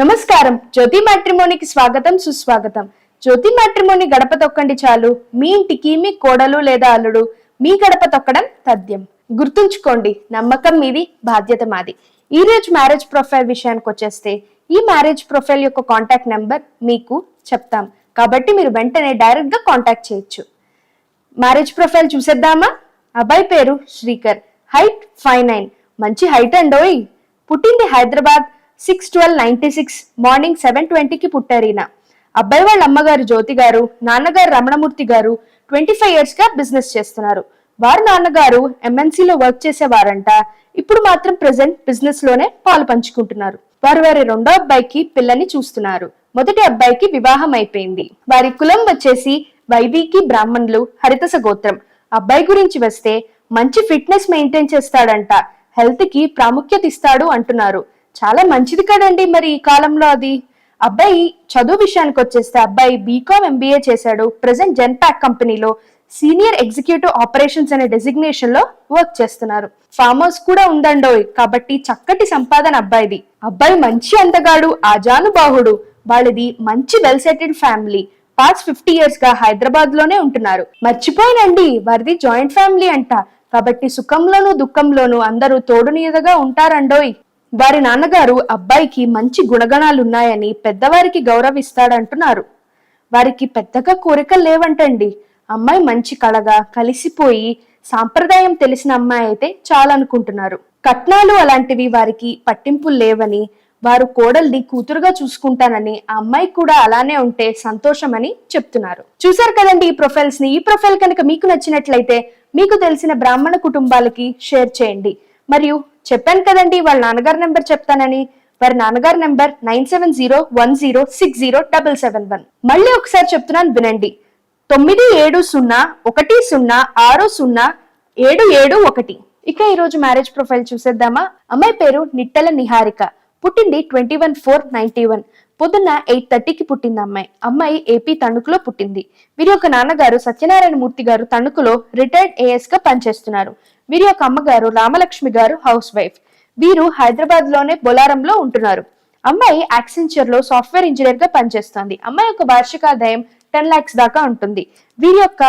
నమస్కారం. జ్యోతి మ్యాట్రిమోనికి స్వాగతం సుస్వాగతం. జ్యోతి మ్యాట్రిమోని గడప తొక్కండి చాలు. మీ ఇంటికి మీ కోడలు లేదా అల్లుడు మీ గడప తొక్కడం తథ్యం. గుర్తుంచుకోండి నమ్మకం మీది బాధ్యత మాది. ఈ రోజు మ్యారేజ్ ప్రొఫైల్ విషయానికి వచ్చేస్తే ఈ మ్యారేజ్ ప్రొఫైల్ యొక్క కాంటాక్ట్ నెంబర్ మీకు చెప్తాం. కాబట్టి మీరు వెంటనే డైరెక్ట్గా కాంటాక్ట్ చేయొచ్చు. మ్యారేజ్ ప్రొఫైల్ చూసేద్దామా? అబ్బాయి పేరు శ్రీకర్. Height five nine. మంచి హైట్ అండోయ్ పుట్టింది Hyderabad. Six twelve ninety six morning seven ట్వంటీకి పుట్టారు ఈయన. అబ్బాయి వాళ్ళ అమ్మగారు జ్యోతి గారు నాన్నగారు రమణమూర్తి గారు ట్వంటీ ఫైవ్ ఇయర్స్గా బిజినెస్ చేస్తున్నారు. వారి నాన్నగారు ఎంఎన్సీలో వర్క్ చేసేవారంట. ఇప్పుడు మాత్రం ప్రజెంట్ బిజినెస్లోనే పాలు పంచుకుంటున్నారు. వారు వారి రెండో అబ్బాయికి పిల్లని చూస్తున్నారు. మొదటి అబ్బాయికి వివాహం అయిపోయింది. వారి కులం వచ్చేసి వైదికి బ్రాహ్మణులు హరితస గోత్రం. అబ్బాయి గురించి వస్తే మంచి ఫిట్నెస్ మెయింటైన్ చేస్తాడంట. హెల్త్కి ప్రాముఖ్యత ఇస్తాడు అంటున్నారు. చాలా మంచిది కదండి మరి ఈ కాలంలో అది. అబ్బాయి చదువు విషయానికి వచ్చేస్తే అబ్బాయి బీకామ్ ఎంబీఏ చేశాడు. ప్రెసెంట్ జెన్పాక్ కంపెనీలో సీనియర్ ఎగ్జిక్యూటివ్ ఆపరేషన్స్ అనే డెసిగ్నేషన్లో వర్క్ చేస్తున్నారు. ఫామ్ హౌస్ కూడా ఉందండోయ్. కాబట్టి చక్కటి సంపాదన అబ్బాయిది. అబ్బాయి మంచి అందగాడు ఆజానుబాహుడు. వాళ్ళది మంచి well settled family past fifty ఇయర్స్గా హైదరాబాద్లోనే ఉంటున్నారు. మర్చిపోయినండి వారిది జాయింట్ ఫ్యామిలీ అంట. కాబట్టి సుఖంలోనూ దుఃఖంలోనూ అందరూ తోడునీదగా ఉంటారండోయ్. వారి నాన్నగారు అబ్బాయికి మంచి గుణగణాలు ఉన్నాయని పెద్దవారికి గౌరవిస్తాడంటున్నారు. వారికి పెద్దగా కోరికలు లేవంటండి. అమ్మాయి మంచి కళగా కలిసిపోయి సాంప్రదాయం తెలిసిన అమ్మాయి అయితే చాలనుకుంటున్నారు. కట్నాలు అలాంటివి వారికి పట్టింపులు లేవని వారు కోడల్ని కూతురుగా చూసుకుంటానని ఆ అమ్మాయి కూడా అలానే ఉంటే సంతోషమని చెప్తున్నారు. చూసారు కదండి ఈ ప్రొఫైల్స్ని ఈ ప్రొఫైల్ కనుక మీకు నచ్చినట్లయితే మీకు తెలిసిన బ్రాహ్మణ కుటుంబాలకి షేర్ చేయండి. మరియు చెప్పాను కదండి వాళ్ళ నాన్నగారి నెంబర్ చెప్తానని. వారి నాన్నగారి number nine seven zero one zero six zero double seven one. మళ్ళీ ఒకసారి చెప్తున్నాను వినండి. తొమ్మిది ఏడు సున్నా ఒకటి సున్నా ఆరు సున్నా ఏడు ఏడు ఒకటి. ఇక ఈ రోజు మ్యారేజ్ ప్రొఫైల్ చూసేద్దామా? అమ్మాయి పేరు నిట్టల నిహారిక. పుట్టింది twenty one four ninety one. పొద్దున్న ఎయిట్ థర్టీకి పుట్టింది అమ్మాయి. అమ్మాయి ఏపీ తణుకులో పుట్టింది. వీరి యొక్క నాన్నగారు సత్యనారాయణ మూర్తి గారు తణుకులో రిటైర్డ్ ఏఎస్గా పనిచేస్తున్నారు. వీరి యొక్క అమ్మగారు రామలక్ష్మి గారు హౌస్ వైఫ్. వీరు హైదరాబాద్లోనే బొలారంలో ఉంటున్నారు. అమ్మాయి యాక్సెంచర్లో సాఫ్ట్వేర్ ఇంజనీర్గా పనిచేస్తోంది. అమ్మాయి యొక్క వార్షిక ఆదాయం టెన్ లాక్స్ దాకా ఉంటుంది. వీరి యొక్క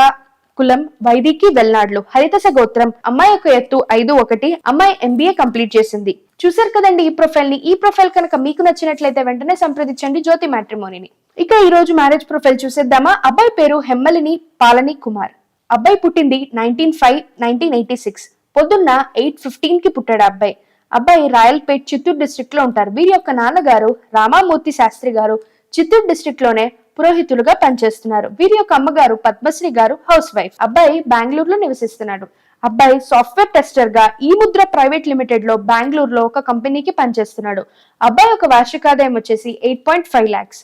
కులం వైదికి వెల్నాడ్లు హరితస గోత్రం అమ్మాయి యొక్క ఎత్తు ఐదు ఒకటి. అమ్మాయి ఎంబీఏ కంప్లీట్ చేసింది. చూసారు కదండి ఈ ప్రొఫైల్ని ఈ ప్రొఫైల్ కనుక మీకు నచ్చినట్లయితే వెంటనే సంప్రదించండి జ్యోతి మ్యాట్రిమోనిని. ఇక ఈ రోజు మ్యారేజ్ ప్రొఫైల్ చూసేద్దామా? అబ్బాయి పేరు హెమ్మలిని పాలని కుమార్. అబ్బాయి పుట్టింది nineteen five nineteen eighty six పొద్దున్న ఎయిట్ ఫిఫ్టీన్కి పుట్టాడు అబ్బాయి. అబ్బాయి రాయల్పేట్ చిత్తూరు డిస్ట్రిక్ట్లో ఉంటారు. వీరి యొక్క నాన్నగారు రామామూర్తి శాస్త్రి గారు చిత్తూరు డిస్ట్రిక్ట్లోనే పురోహితులుగా పనిచేస్తున్నారు. వీరి యొక్క అమ్మగారు పద్మశ్రీ గారు హౌస్ వైఫ్ అబ్బాయి బెంగళూరులో నివసిస్తున్నాడు. అబ్బాయి సాఫ్ట్వేర్ టెస్టర్గా ఈ ముద్ర ప్రైవేట్ లిమిటెడ్లో బెంగళూరులో ఒక కంపెనీకి పనిచేస్తున్నాడు. అబ్బాయి యొక్క వార్షికాదాయం వచ్చేసి ఎయిట్ పాయింట్ ఫైవ్ లాక్స్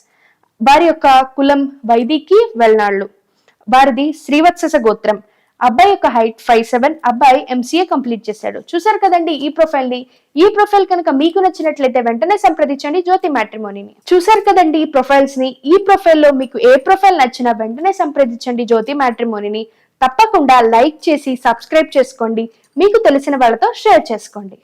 వారి యొక్క కులం వైదికి వెల్నాళ్ళు వారిది శ్రీవత్సస గోత్రం. అబ్బాయి యొక్క హైట్ ఫైవ్ సెవెన్ అబ్బాయి ఎంసీఏ కంప్లీట్ చేశాడు. చూసారు కదండి ఈ ప్రొఫైల్ని? ఈ ప్రొఫైల్ కనుక మీకు నచ్చినట్లయితే వెంటనే సంప్రదించండి జ్యోతి మ్యాట్రిమోనిని. చూసారు కదండి ఈ ప్రొఫైల్స్ని? ఈ ప్రొఫైల్లో మీకు ఏ ప్రొఫైల్ నచ్చినా వెంటనే సంప్రదించండి జ్యోతి మ్యాట్రిమోనిని. తప్పకుండా లైక్ చేసి సబ్స్క్రైబ్ చేసుకోండి. మీకు తెలిసిన వాళ్ళతో షేర్ చేసుకోండి.